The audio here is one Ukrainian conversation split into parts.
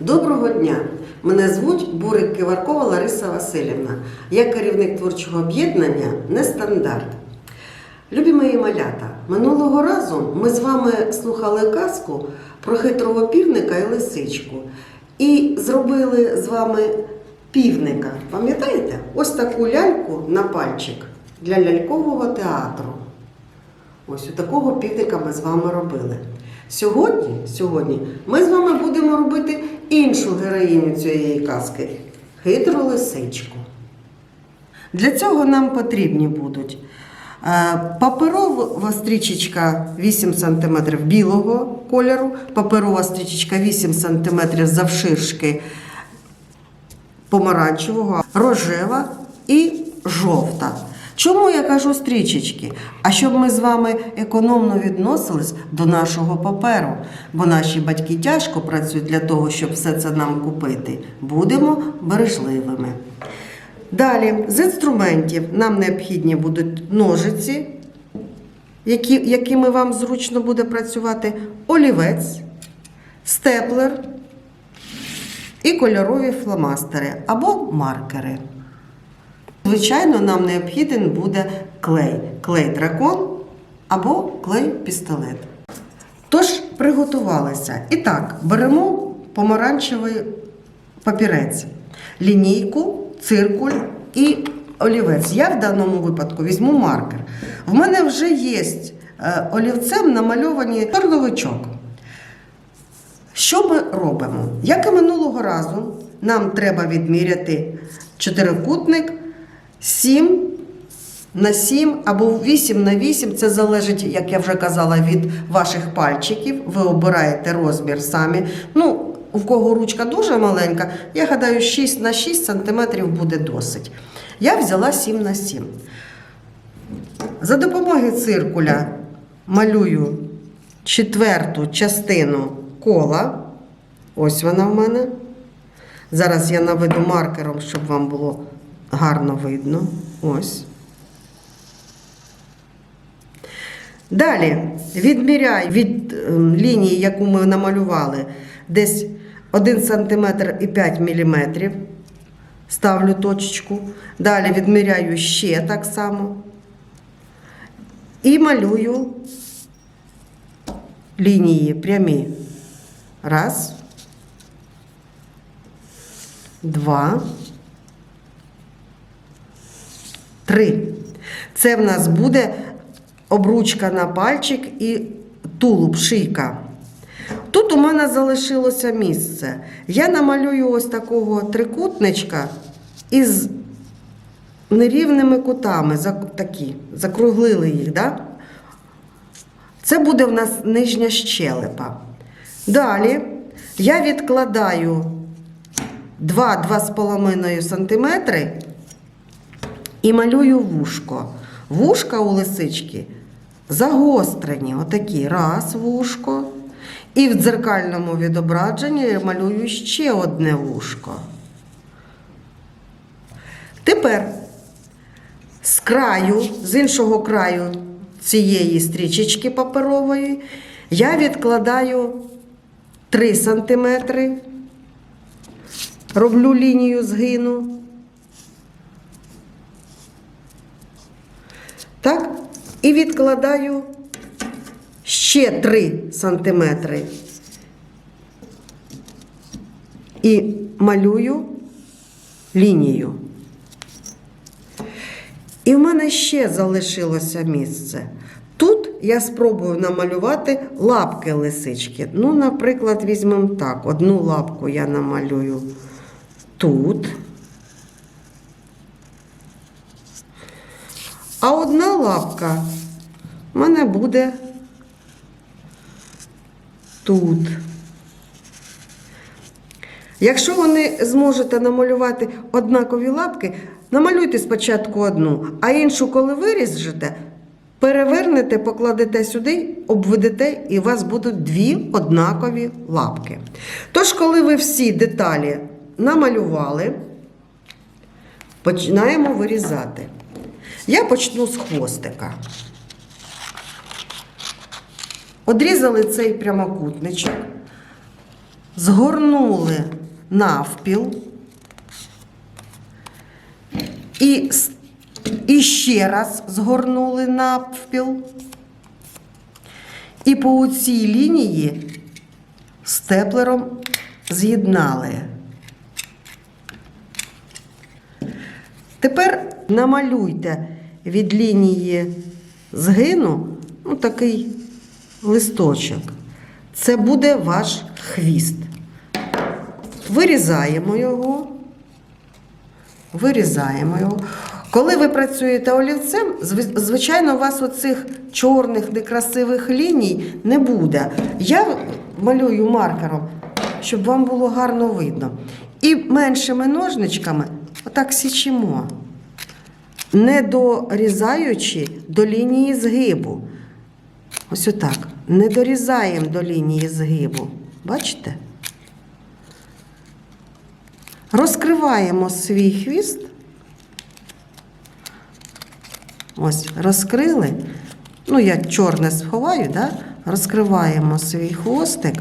Доброго дня! Мене звуть Бурик Киваркова Лариса Васильівна. Я керівник творчого об'єднання Нестандарт. Любі мої малята, минулого разу ми з вами слухали казку про хитрого півника і лисичку. І зробили з вами півника. Пам'ятаєте? Ось таку ляльку на пальчик для лялькового театру. Ось у такого півника ми з вами робили. Сьогодні, сьогодні ми з вами будемо робити іншу героїню цієї казки хитру лисичку. Для цього нам потрібні будуть е, паперова стрічечка 8 см білого кольору, паперова стрічечка 8 см завширшки помаранчевого, рожева і жовта. Чому я кажу стрічечки? А щоб ми з вами економно відносились до нашого паперу, бо наші батьки тяжко працюють для того, щоб все це нам купити. Будемо бережливими. Далі, з інструментів нам необхідні будуть ножиці, які, якими вам зручно буде працювати, олівець, степлер і кольорові фломастери або маркери. Звичайно, нам необхіден буде клей. Клей дракон або клей пістолет. Тож, приготувалися. І так, беремо помаранчевий папірець, лінійку, циркуль і олівець. Я в даному випадку візьму маркер. В мене вже є е, олівцем намальовані чорновичок. Що ми робимо? Як і минулого разу, нам треба відміряти чотирикутник 7 на 7 або 8 на 8. Це залежить, як я вже казала, від ваших пальчиків. Ви обираєте розмір самі. Ну, у кого ручка дуже маленька, я гадаю, 6 на 6 см буде досить. Я взяла 7 на 7. За допомогою циркуля малюю четверту частину кола. Ось вона в мене. Зараз я наведу маркером, щоб вам було гарно видно. Ось. Далі відміряю від ем, лінії, яку ми намалювали, десь 1 см і 5 мм. Ставлю точечку. Далі відміряю ще так само. І малюю лінії прямі. Раз. Два. Три. Це в нас буде обручка на пальчик і тулуб, шийка. Тут у мене залишилося місце. Я намалюю ось такого трикутничка із нерівними кутами, такі, закруглили їх, да? Це буде в нас нижня щелепа. Далі я відкладаю 2-2,5 см і малюю вушко. Вушка у лисички загострені, отакі. Раз вушко. І в дзеркальному відображенні я малюю ще одне вушко. Тепер з краю, з іншого краю цієї стрічечки паперової я відкладаю 3 см, роблю лінію згину. Так? І відкладаю ще 3 сантиметри. І малюю лінію. І в мене ще залишилося місце. Тут я спробую намалювати лапки лисички. Ну, наприклад, візьмемо так: одну лапку я намалюю тут. А одна лапка в мене буде тут. Якщо ви не зможете намалювати однакові лапки, намалюйте спочатку одну, а іншу, коли виріжете, перевернете, покладете сюди, обведете, і у вас будуть дві однакові лапки. Тож, коли ви всі деталі намалювали, починаємо вирізати. Я почну з хвостика. Одрізали цей прямокутничок. згорнули навпіл. І, і ще раз згорнули навпіл. І по цій лінії степлером з'єднали. Тепер намалюйте від лінії згину ну, такий листочок. Це буде ваш хвіст. Вирізаємо його. Вирізаємо його. Коли ви працюєте олівцем, звичайно, у вас оцих чорних некрасивих ліній не буде. Я малюю маркером, щоб вам було гарно видно. І меншими ножничками отак січимо, не дорізаючи до лінії згибу. Ось отак. Не дорізаємо до лінії згибу. Бачите? Розкриваємо свій хвіст. Ось, розкрили. Ну, я чорне сховаю, да? розкриваємо свій хвостик,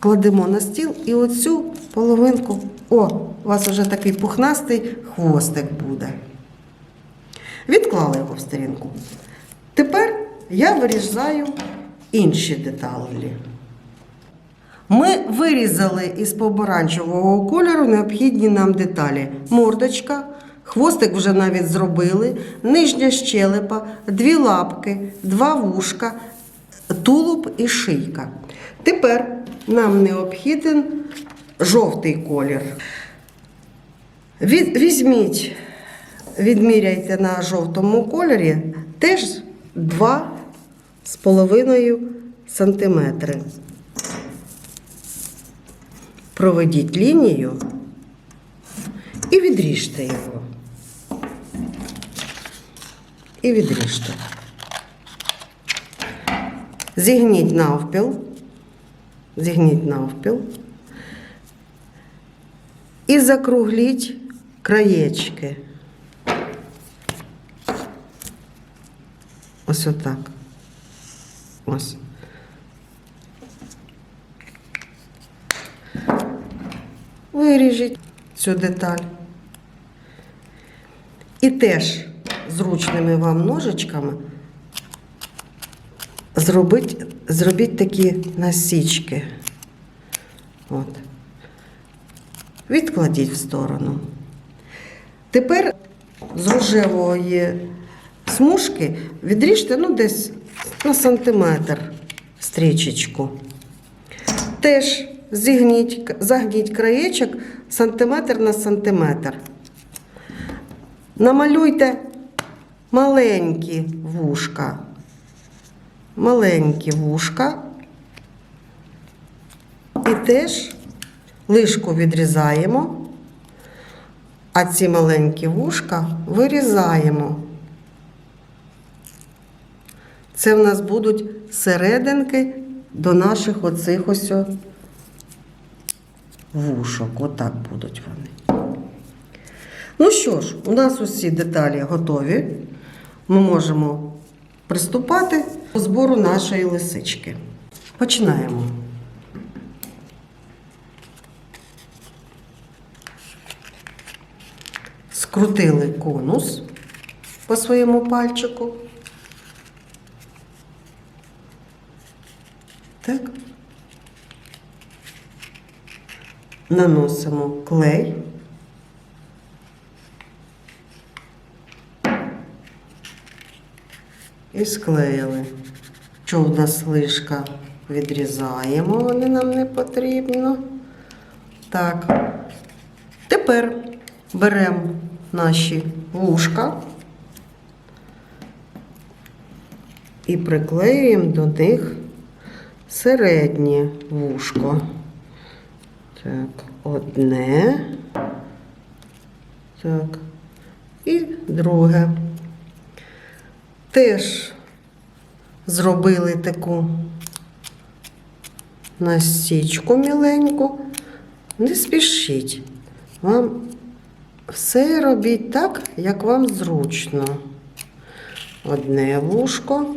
кладемо на стіл і оцю половинку. О, у вас вже такий пухнастий хвостик буде. Відклали його в сторінку. Тепер я вирізаю інші деталі. Ми вирізали із помаранчевого кольору необхідні нам деталі. Мордочка, хвостик вже навіть зробили, нижня щелепа, дві лапки, два вушка, тулуб і шийка. Тепер нам необхіден жовтий колір. Візьміть, відміряйте на жовтому кольорі теж 2,5 сантиметри. Проведіть лінію і відріжте його. І відріжте. Зігніть навпіл. Зігніть навпіл. І закругліть краєчки. Ось отак. Ось. Виріжіть цю деталь. І теж зручними вам ножичками зробіть, зробіть такі насічки. От. Відкладіть в сторону. Тепер з рожевої смужки відріжте ну, десь на сантиметр стрічечку. Теж зігніть, загніть краєчок сантиметр на сантиметр. Намалюйте маленькі вушка. Маленькі вушка. І теж лишку відрізаємо, а ці маленькі вушка вирізаємо. Це в нас будуть серединки до наших оцих ось вушок. Отак будуть вони. Ну що ж, у нас усі деталі готові. Ми можемо приступати до збору нашої лисички. Починаємо. Скрутили конус по своєму пальчику. Так. Наносимо клей. І склеїли. Що в нас лишка відрізаємо, вони нам не потрібно. Так. Тепер беремо наші вушка і приклеюємо до них середнє вушко. Так, одне. Так. І друге. Теж зробили таку настічку міленьку. Не спішіть. Вам все робіть так, як вам зручно. Одне вушко.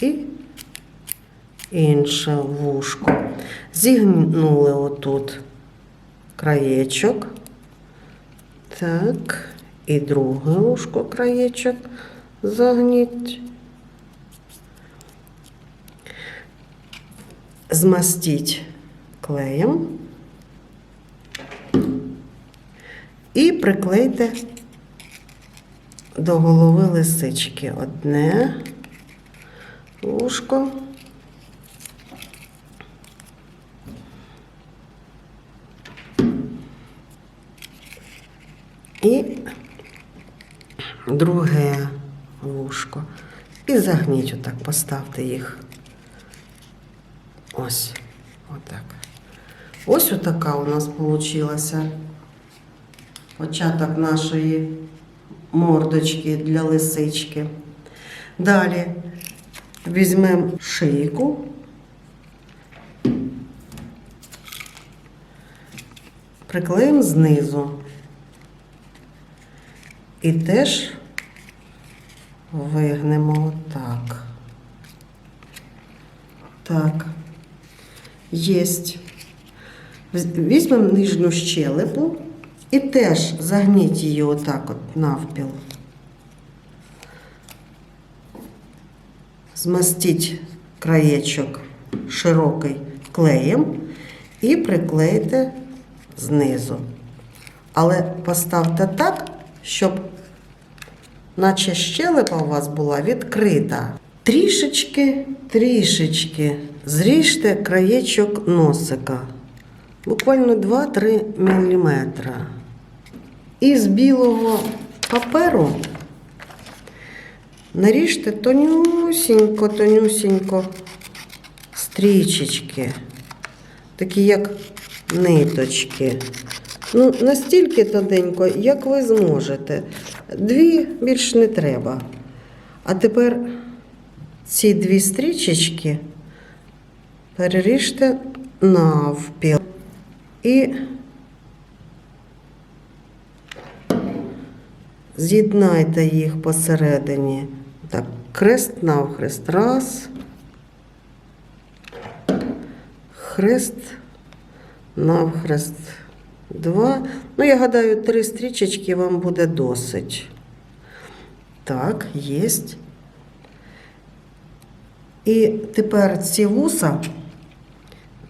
І інше вушко. Зігнули отут краєчок. Так, і друге вушко краєчок загніть. Змастіть клеєм і приклейте до голови лисички одне вушко. І друге вушко. І загніть отак, поставте їх. Ось, отак. Ось отака у нас получилася початок нашої мордочки для лисички. Далі візьмемо шийку. Приклеїмо знизу. І теж вигнемо отак. Так. Єсть. Візьмемо нижню щелепу і теж загніть її отак от навпіл. Змастіть краєчок широкий клеєм і приклейте знизу. Але поставте так, щоб наче щелепа у вас була відкрита. Трішечки, трішечки зріжте краєчок носика. Буквально 2-3 мм. І з білого паперу наріжте тонюсінько, тонюсінько стрічечки, такі як ниточки. Ну, настільки тоненько, як ви зможете. Дві більш не треба. А тепер ці дві стрічечки переріжте навпіл. І з'єднайте їх посередині. Так, крест навхрест. Раз. Хрест навхрест. Два. Ну, я гадаю, три стрічечки вам буде досить. Так, єсть. І тепер ці вуса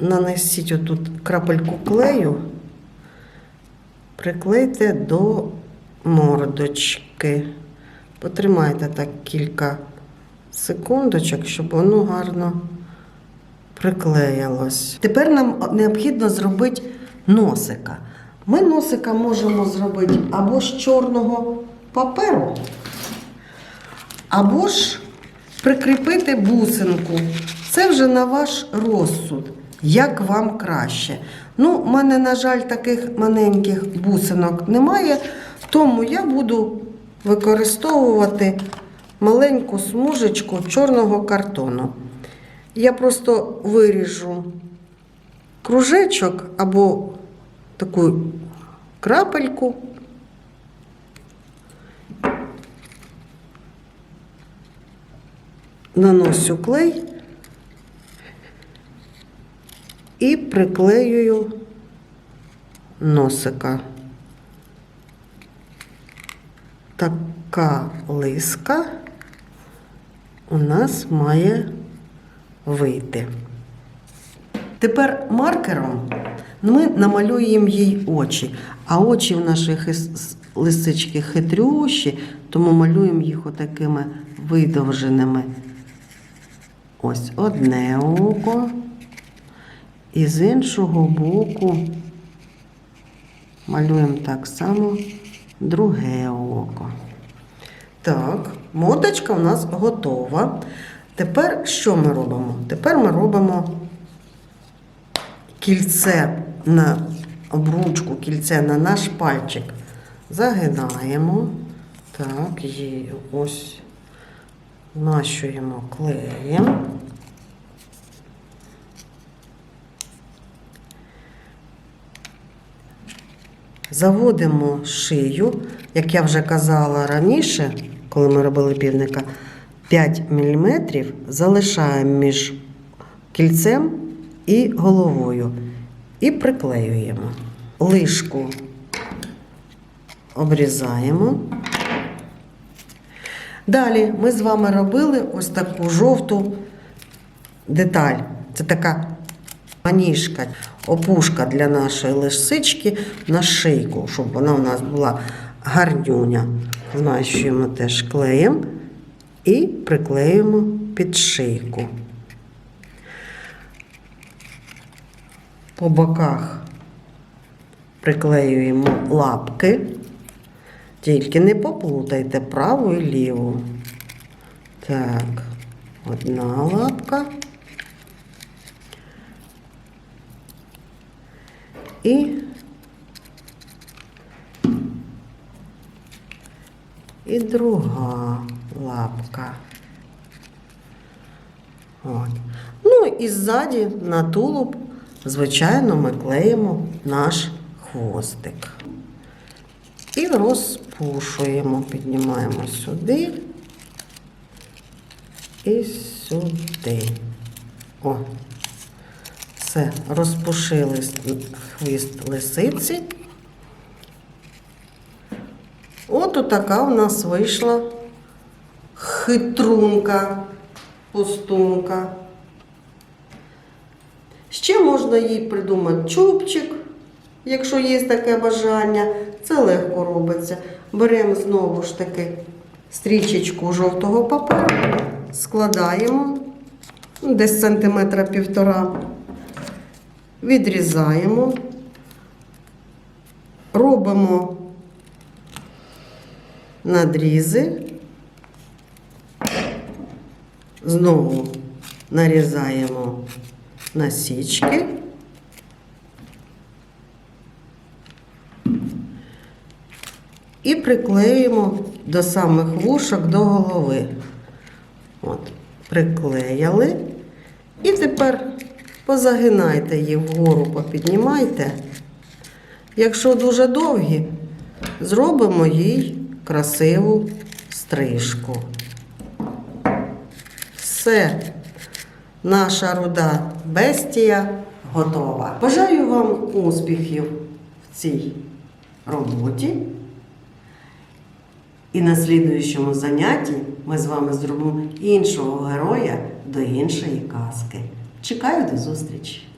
нанесіть отут крапельку клею, приклейте до мордочки. Потримайте так кілька секундочок, щоб воно гарно приклеїлось. Тепер нам необхідно зробити носика. Ми носика можемо зробити або з чорного паперу, або ж прикріпити бусинку. Це вже на ваш розсуд, як вам краще. Ну, в мене, на жаль, таких маленьких бусинок немає, тому я буду використовувати маленьку смужечку чорного картону. Я просто виріжу кружечок або таку крапельку. Наносю клей і приклеюю носика. Така лиска у нас має вийти. Тепер маркером ми намалюємо їй очі. А очі в нашої хис- лисички хитрющі, тому малюємо їх отакими видовженими. Ось одне око. І з іншого боку малюємо так само друге око. Так, моточка у нас готова. Тепер що ми робимо? Тепер ми робимо кільце на обручку, кільце на наш пальчик. Загинаємо. Так, є ось нащуємо клеєм. Заводимо шию, як я вже казала раніше, коли ми робили півника, 5 мм залишаємо між кільцем і головою. І приклеюємо. Лишку обрізаємо. Далі ми з вами робили ось таку жовту деталь. Це така маніжка, опушка для нашої лисички на шийку, щоб вона у нас була гарнюня. Змащуємо теж клеєм і приклеїмо під шийку. По боках приклеюємо лапки. Тільки не поплутайте праву і ліву. Так, одна лапка. І і друга лапка. От. Ну і ззаді на тулуб, звичайно, ми клеїмо наш хвостик. І розпушуємо, піднімаємо сюди і сюди. О, все, розпушили хвіст лисиці. От така у нас вийшла хитрунка, пустунка. Ще можна їй придумати чубчик, якщо є таке бажання. Це легко робиться. Беремо знову ж таки стрічечку жовтого паперу, складаємо десь сантиметра півтора, відрізаємо, робимо надрізи, знову нарізаємо насічки. І приклеїмо до самих вушок до голови. От, приклеїли. І тепер позагинайте їх вгору, попіднімайте. Якщо дуже довгі, зробимо їй красиву стрижку. Все, наша руда бестія готова. Бажаю вам успіхів в цій роботі. І на слідуючому занятті ми з вами зробимо іншого героя до іншої казки. Чекаю до зустрічі!